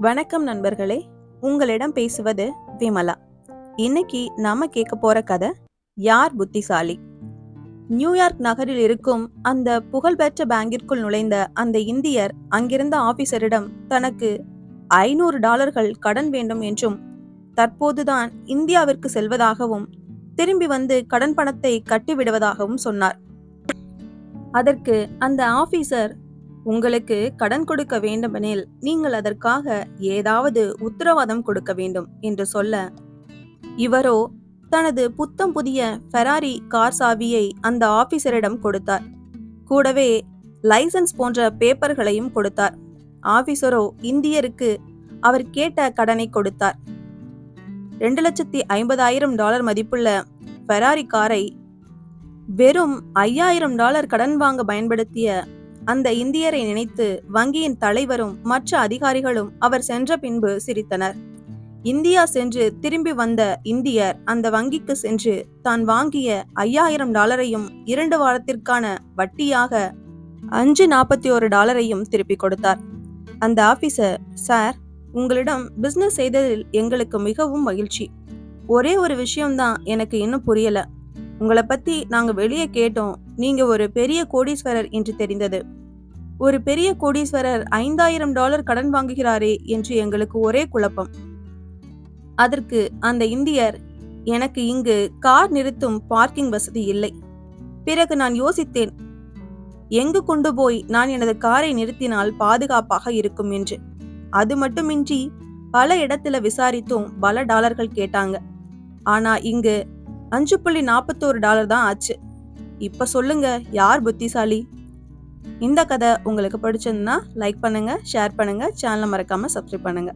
வணக்கம் நண்பர்களே. உங்களிடம் பேசுவது விமலா. இன்னைக்கு நாம கேட்க போற கதை யார் புத்திசாலி? நியூயார்க் நகரில் இருக்கும் அந்த புகழ்பெற்ற பேங்கிற்குள் நுழைந்த அந்த இந்தியர் அங்கிருந்த ஆபீசரிடம் தனக்கு ஐநூறு டாலர்கள் கடன் வேண்டும் என்றும் தற்போதுதான் இந்தியாவிற்கு செல்வதாகவும் திரும்பி வந்து கடன் பணத்தை கட்டிவிடுவதாகவும் சொன்னார். அதற்கு அந்த ஆபீசர் உங்களுக்கு கடன் கொடுக்க வேண்டுமெனில் நீங்கள் அதற்காக ஏதாவது உத்தரவாதம் கொடுக்க வேண்டும் என்று சொல்ல இவரோ தனது புத்தம் புதிய ஃபெராரி கார் சாவியை அந்த ஆபீசரிடம் கொடுத்தார். கூடவே லைசன்ஸ் போன்ற பேப்பர்களையும் கொடுத்தார். ஆபீசரோ இந்தியருக்கு அவர் கேட்ட கடனை கொடுத்தார். ரெண்டு லட்சத்தி ஐம்பதாயிரம் டாலர் மதிப்புள்ள ஃபெராரி காரை வெறும் ஐயாயிரம் டாலர் கடன் வாங்க பயன்படுத்திய அந்த இந்தியரை நினைத்து வங்கியின் தலைவரும் மற்ற அதிகாரிகளும் அவர் சென்ற பின்பு சிரித்தனர். இந்தியா சென்று திரும்பி வந்த இந்தியர் அந்த வங்கிக்கு சென்று தான் வாங்கிய ஐயாயிரம் டாலரையும் இரண்டு வாரத்திற்கான வட்டியாக அஞ்சு நாற்பத்தி ஒரு டாலரையும் திருப்பி கொடுத்தார். அந்த ஆபீசர் சார் உங்களிடம் பிசினஸ் செய்ததில் எங்களுக்கு மிகவும் மகிழ்ச்சி. ஒரே ஒரு விஷயம்தான் எனக்கு இன்னும் புரியல. உங்களை பத்தி நாங்க வெளியே கேட்டோம். நீங்க ஒரு பெரிய கோடீஸ்வரர் என்று தெரிந்தது. ஒரு பெரிய கோடீஸ்வரர் ஐந்தாயிரம் டாலர் கடன் வாங்குகிறாரே என்று எங்களுக்கு ஒரே குழப்பம். அதற்கு அந்த இந்தியர் எனக்கு இங்கு கார் நிறுத்தும் பார்க்கிங் வசதி இல்லை. பிறகு நான் யோசித்தேன் எங்கு கொண்டு போய் நான் எனது காரை நிறுத்தினால் பாதுகாப்பாக இருக்கும்? என்று. அது மட்டுமின்றி பல இடத்துல விசாரித்தும் பல டாலர்கள் கேட்டாங்க. ஆனா இங்கு அஞ்சு புள்ளி நாற்பத்தோரு டாலர் தான் ஆச்சு. இப்ப சொல்லுங்க யார் புத்திசாலி? இந்த கதை உங்களுக்கு பிடிச்சிருந்தா லைக் பண்ணுங்கள் ஷேர் பண்ணுங்கள் சேனலை மறக்காமல் சப்ஸ்கிரைப் பண்ணுங்க.